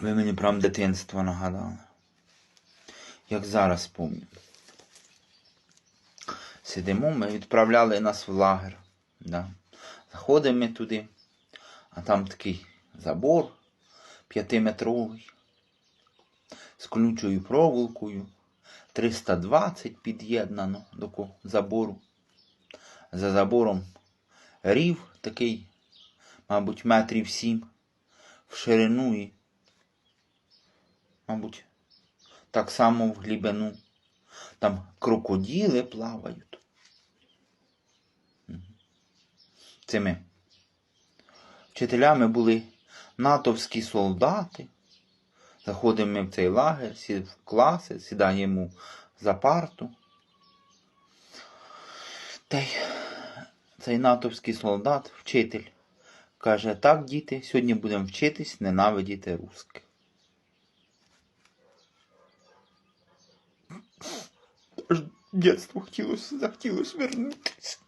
Ви мені прям дитинство нагадали. Як зараз пам'ятаю. Сидимо, ми відправляли нас в лагер. Да. Заходимо ми туди, а там такий забор п'ятиметровий з колючою проволокою. 320 під'єднано до забору. За забором рів такий, мабуть, метрів сім в ширину і, мабуть, так само в глибину. Там крокодили плавають. Цими вчителями були натовські солдати. Заходимо ми в цей лагер, сі в класи, сідаємо за парту. Та й цей натовський солдат, вчитель, каже, так, діти, сьогодні будемо вчитись ненавидіти русських. Дитинство хотілося, захотілося вернутися.